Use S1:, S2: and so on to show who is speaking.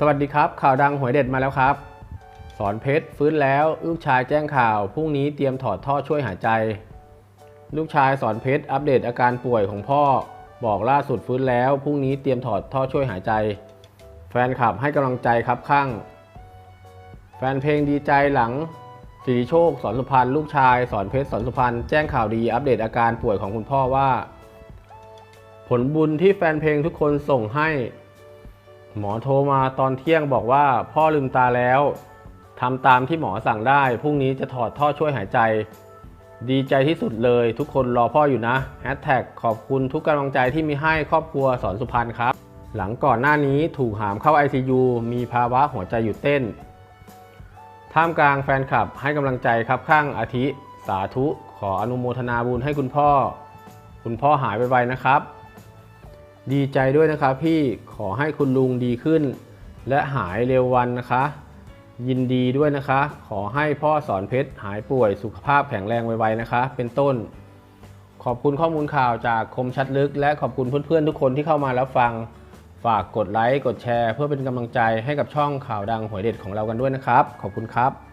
S1: สวัสดีครับ ข่าวดังหวยเด็ดมาแล้วครับ สอนเพชรฟื้นแล้วลูกชายแจ้งข่าวพรุ่งนี้เตรียมถอดท่อช่วยหายใจ ลูกชายสอนเพชรอัปเดตอาการป่วยของพ่อ บอกล่าสุดฟื้นแล้วพรุ่งนี้เตรียมถอดท่อช่วยหายใจ แฟนคลับให้กำลังใจครับข้าง แฟนเพลงดีใจหลังสิริโชคสอนสุพรรณลูกชายสอนเพชรสอนสุพรรณแจ้งข่าวดีอัปเดตอาการป่วยของคุณพ่อว่า ผลบุญที่แฟนเพลงทุกคนส่งให้ หมอโทรมาตอนเที่ยงบอกว่าพ่อลืมตาแล้วทำตามที่หมอสั่งได้ พรุ่งนี้จะถอดท่อช่วยหายใจ ดีใจที่สุดเลย ทุกคนรอพ่ออยู่นะแฮชแท็กขอบคุณทุกกำลังใจที่มีให้ครอบครัวสอนสุพรรณครับ หลังก่อนหน้านี้ถูกหามเข้า ICU มีภาวะหัวใจหยุดเต้น ท่ามกลางแฟนคลับให้กำลังใจครับข้างอาทิ สาธุ ขออนุโมทนาบุญให้คุณพ่อ คุณพ่อหายไวๆนะครับ ดีใจด้วยนะครับพี่ขอให้คุณลุงดีขึ้น และหายเร็ววันนะคะ ยินดีด้วยนะคะ ขอให้พ่อสอนเพชรหายป่วยสุขภาพแข็งแรงไวๆนะคะ เป็นต้น ขอบคุณข้อมูลข่าวจากคมชัดลึก และขอบคุณเพื่อนๆทุกคนที่เข้ามาแล้วฟัง ฝากกดไลค์กดแชร์ เพื่อเป็นกำลังใจให้กับช่องข่าวดังหวยเด็ดของเรากันด้วยนะครับ ขอบคุณครับ